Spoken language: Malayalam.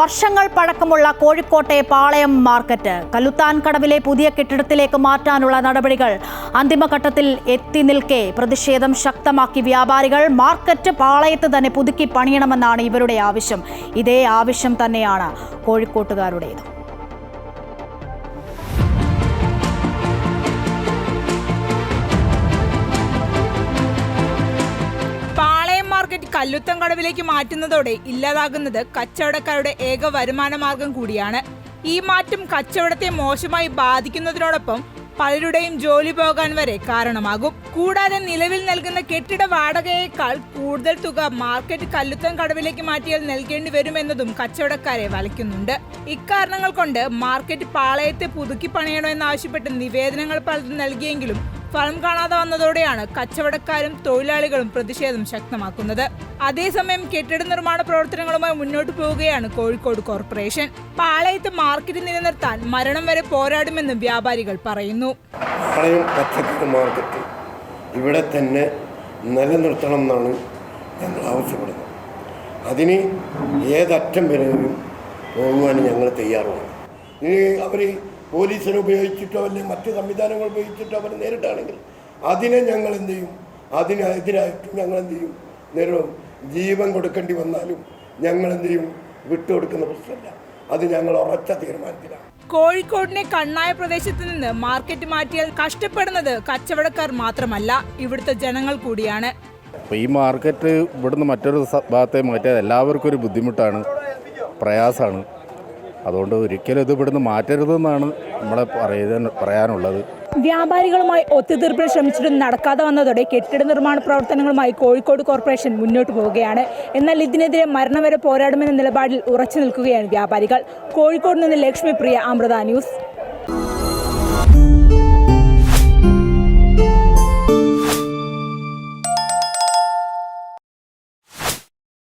വർഷങ്ങൾ പഴക്കമുള്ള കോഴിക്കോട്ടെ പാളയം മാർക്കറ്റ്. കല്ലുത്താൻ കടവിലെ പുതിയ കെട്ടിടത്തിലേക്ക് മാറ്റാനുള്ള നടപടികൾ അന്തിമഘട്ടത്തിൽ എത്തി നിൽക്കെ പ്രതിഷേധം ശക്തമാക്കി വ്യാപാരികൾ മാർക്കറ്റ് പാളയത്ത് തന്നെ പുതുക്കി പണിയണമെന്നാണ് ഇവരുടെ ആവശ്യം. ഇതേ ആവശ്യം തന്നെയാണ് കോഴിക്കോട്ടുകാരുടേത്. മാർക്കറ്റ് കല്ലുത്തം കടവിലേക്ക് മാറ്റുന്നതോടെ ഇല്ലാതാകുന്നത് കച്ചവടക്കാരുടെ ഏക വരുമാന മാർഗം കൂടിയാണ്. ഈ മാറ്റം കച്ചവടത്തെ മോശമായി ബാധിക്കുന്നതിനോടൊപ്പം പലരുടെയും ജോലി പോകാൻ വരെ കാരണമാകും. കൂടാതെ നിലവിൽ നൽകുന്ന കെട്ടിട വാടകയേക്കാൾ കൂടുതൽ തുക മാർക്കറ്റ് കല്ലുത്തം കടവിലേക്ക് മാറ്റിയാൽ നൽകേണ്ടി വരുമെന്നതും കച്ചവടക്കാരെ വലയ്ക്കുന്നുണ്ട്. ഇക്കാരണങ്ങൾ കൊണ്ട് മാർക്കറ്റ് പാളയത്തെ പുതുക്കി പണിയണമെന്നാവശ്യപ്പെട്ട് നിവേദനങ്ങൾ പലതും നൽകിയെങ്കിലും ഫലം കാണാതെ വന്നതോടെയാണ് കച്ചവടക്കാരും തൊഴിലാളികളും പ്രതിഷേധം ശക്തമാക്കുന്നത്. അതേസമയം കെട്ടിട നിർമ്മാണ പ്രവർത്തനങ്ങളുമായി മുന്നോട്ട് പോവുകയാണ് കോഴിക്കോട് കോർപ്പറേഷൻ. പാളയത്ത് മാർക്കറ്റ് നിലനിർത്താൻ മരണം വരെ പോരാടുമെന്ന് വ്യാപാരികൾ പറയുന്നു. മാർക്കറ്റ് ഇവിടെ തന്നെ നിലനിർത്തണം എന്നാണ് ഞങ്ങൾ ആവശ്യപ്പെടുന്നത്. അതിന് ഏതറ്റം വരെയും പോകുവാൻ ഞങ്ങൾ തയ്യാറുമാണ്. ഇനി അവർ പോലീസിനെ ഉപയോഗിച്ചിട്ടോ അല്ലെങ്കിൽ മറ്റ് സംവിധാനങ്ങൾ ഉപയോഗിച്ചിട്ടോ അവരെ നേരിട്ടാണെങ്കിൽ അതിനെ ഞങ്ങൾ എന്ത് ചെയ്യും? അതിനെതിരായിട്ടും ഞങ്ങൾ എന്ത് ചെയ്യും? നേരിടും ജീവൻ കൊടുക്കേണ്ടി വന്നാലും ഞങ്ങൾ എന്ത് ചെയ്യും? വിട്ടുകൊടുക്കുന്ന പ്രശ്നമല്ല. അത് ഞങ്ങൾ ഉറച്ച തീരുമാനത്തിലാണ്. കോഴിക്കോടിനെ കണ്ണായ പ്രദേശത്ത് നിന്ന് മാർക്കറ്റ് മാറ്റിയാൽ കഷ്ടപ്പെടുന്നത് കച്ചവടക്കാർ മാത്രമല്ല ഇവിടുത്തെ ജനങ്ങൾ കൂടിയാണ്. ഈ മാർക്കറ്റ് ഇവിടുന്ന് മറ്റൊരു ഭാഗത്തെ മാറ്റിയാൽ എല്ലാവർക്കും ഒരു ബുദ്ധിമുട്ടാണ് പ്രയാസമാണ്. അതുകൊണ്ട് ഒരിക്കലും ഇത് ഇവിടുന്ന് മാറ്റരുതെന്നാണ് നമ്മളെ പറയാനുള്ളത്. വ്യാപാരികളുമായി ഒത്തുതീർപ്പിന് ശ്രമിച്ചിട്ടും നടക്കാതെ വന്നതോടെ കെട്ടിട നിർമ്മാണ പ്രവർത്തനങ്ങളുമായി കോഴിക്കോട് കോർപ്പറേഷൻ മുന്നോട്ട് പോവുകയാണ്. എന്നാൽ ഇതിനെതിരെ മരണം വരെ പോരാടുമെന്ന നിലപാടിൽ ഉറച്ചു നിൽക്കുകയാണ് വ്യാപാരികൾ. കോഴിക്കോട് നിന്ന് ലക്ഷ്മിപ്രിയ അമൃത ന്യൂസ്.